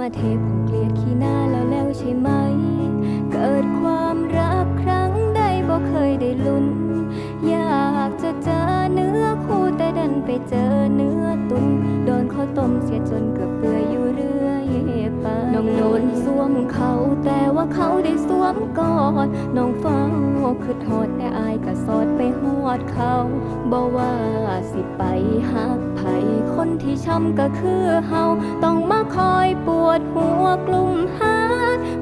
มาเทผงเกลียดขี้หน้าแล้วแล้วใช่ไหม เกิดความรักครั้งใดบ่เคยได้ลุ้น อยากจะเจอเนื้อคู่แต่ดันไปเจอเนื้อตุน เขา แต่ว่าเขาได้สวมกอนน้องเฝ้าคือโทษแต่อายก็สอดไปหอดเขาบอกว่าสิไปหักไผคนที่ช้ำก็คือเฮาต้องมาคอยปวดหัวกลุ่มหา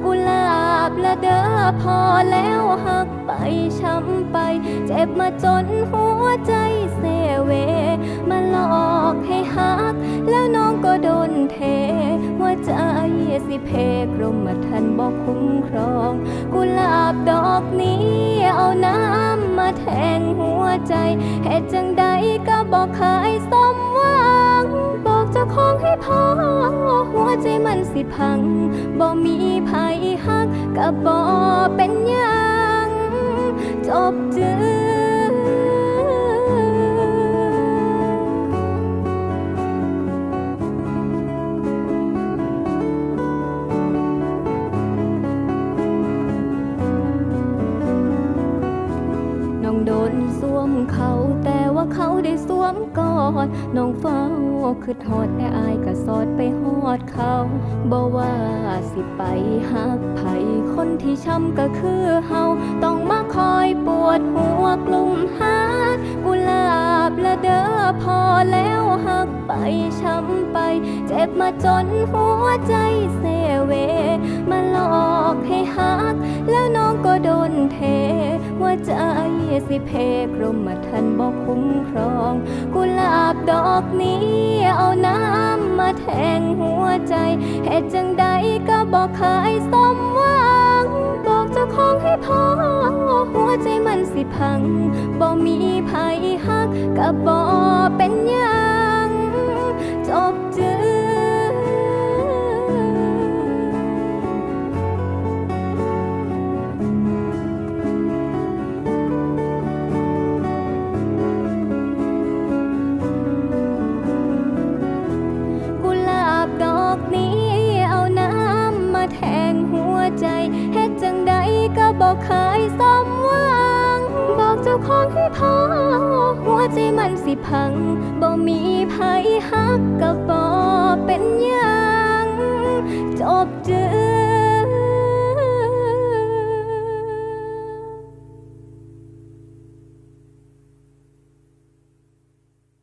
กุลาบละเด้อพอแล้วหักไปช้ำไป เจ็บมาจนหัวใจเสเว สิเพกรมทันบอกคุ้มครอง กุหลาบดอกนี้เอาน้ำมาแทงหัวใจเหตุจังใดก็บอกขายสมหวัง บอกเจ้าของให้พอหัวใจมันสิพัง บอกมีภัยหักก็บอกเป็นยา เขา แต่ว่าเขาได้สวมกอนน้องเฝ้าคือทอดแต่อายก็สอดไปหอดเขาบอกว่าสิไปหักไผคนที่ช้ำก็คือเฮาต้องมาคอยปวดหัวกลุ่มหากุหลาบละเด้อพอแล้วหักไปช้ำไป เจ็บมาจนหัวใจเสเว มาหลอกให้หัก แล้วน้องก็โดนเทหัวใจ สิเพกรมทันบอกคุ้มครอง กุหลาบดอกนี้เอาน้ำมาแทงหัวใจเหตุจังใดก็บอกขายสมหวัง บอกเจ้าของให้พอหัวใจมันสิพัง บ่มีภัยหักก็บ่เป็นยัง ของให้พอหัวใจมันสิพังบ่มีภัยหักกับ่เป็นหยังจบ